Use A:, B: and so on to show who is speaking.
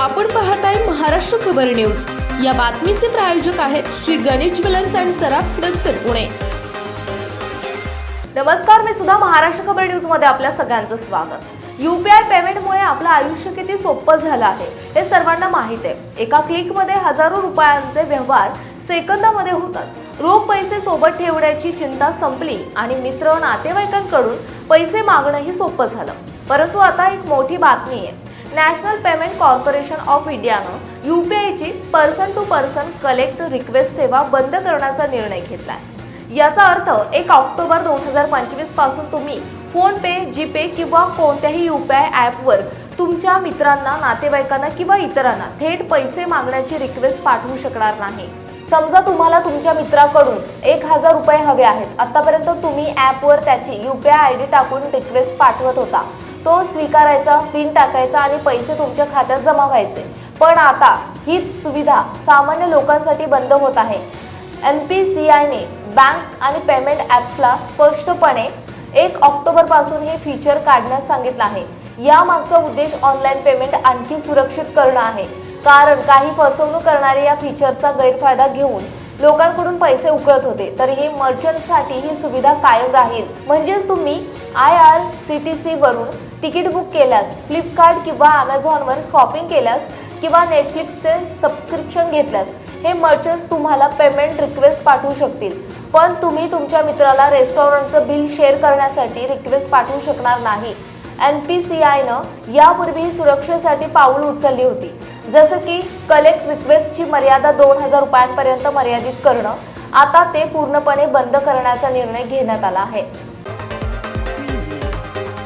A: आपण पाहताय महाराष्ट्र खबर न्यूज. या बातमीचे प्रायोजक आहेत श्री गणेश ज्वेलर्स अँड सराफ हडपसर पुणे.
B: नमस्कार मी सुद्धा महाराष्ट्र खबर न्यूजमध्ये आपल्या सगळ्यांचं स्वागत. युपीआय पेमेंटमुळे आपलं आयुष्य किती सोपं झालं आहे हे सर्वांना माहीत आहे. एका क्लिकमध्ये हजारो रुपयांचे व्यवहार सेकंदामध्ये होतात. रोख पैसे सोबत ठेवण्याची चिंता संपली आणि मित्र नातेवाईकांकडून पैसे मागणंही सोपं झालं. परंतु आता एक मोठी बातमी आहे. नॅशनल पेमेंट कॉर्पोरेशन ऑफ इंडियानं यू पी आयची person to person collect request सेवा बंद करण्याचा निर्णय घेतला आहे याचा अर्थ एक ऑक्टोबर दोन हजार पंचवीसपासून तुम्ही फोनपे जीपे किंवा कोणत्याही यू पी आय ॲपवर तुमच्या मित्रांना नातेवाईकांना किंवा इतरांना थेट पैसे मागण्याची रिक्वेस्ट पाठवू शकणार नाही. समजा तुम्हाला तुमच्या मित्राकडून एक हजार रुपये हवे आहेत. आतापर्यंत तुम्ही ॲपवर त्याची U P I I D टाकून रिक्वेस्ट पाठवत होता. तो स्वीकारायचा पिन टाकायचा आणि पैसे तुमच्या खात्यात जमा व्हायचे. पण आता ही सुविधा सामान्य लोकांसाठी बंद होत आहे. एन पी सी आयने बँक आणि पेमेंट ॲप्सला स्पष्टपणे एक ऑक्टोबरपासून हे फीचर काढण्यास सांगितलं आहे. यामागचा उद्देश ऑनलाईन पेमेंट आणखी सुरक्षित करणं आहे. कारण काही फसवणूक करणारे या फीचरचा गैरफायदा घेऊन लोकांकडून पैसे उकळत होते. तरीही मर्चंटसाठी ही सुविधा कायम राहील. म्हणजेच तुम्ही आय आर सी टी सीवरून तिकीट बुक केल्यास फ्लिपकार्ट किंवा अमेझॉनवर शॉपिंग केल्यास किंवा नेटफ्लिक्सचे सबस्क्रिप्शन घेतल्यास हे मर्चंट्स तुम्हाला पेमेंट रिक्वेस्ट पाठवू शकतील. पण तुम्ही तुमच्या मित्राला रेस्टॉरंटचं बिल शेअर करण्यासाठी रिक्वेस्ट पाठवू शकणार नाही. एन पी सी आयनं यापूर्वी सुरक्षेसाठी पाऊल उचलली होती. जसं की कलेक्ट रिक्वेस्टची मर्यादा दोन हजार रुपयांपर्यंत मर्यादित करणं आता ते पूर्णपणे बंद करण्याचा निर्णय घेण्यात आला आहे.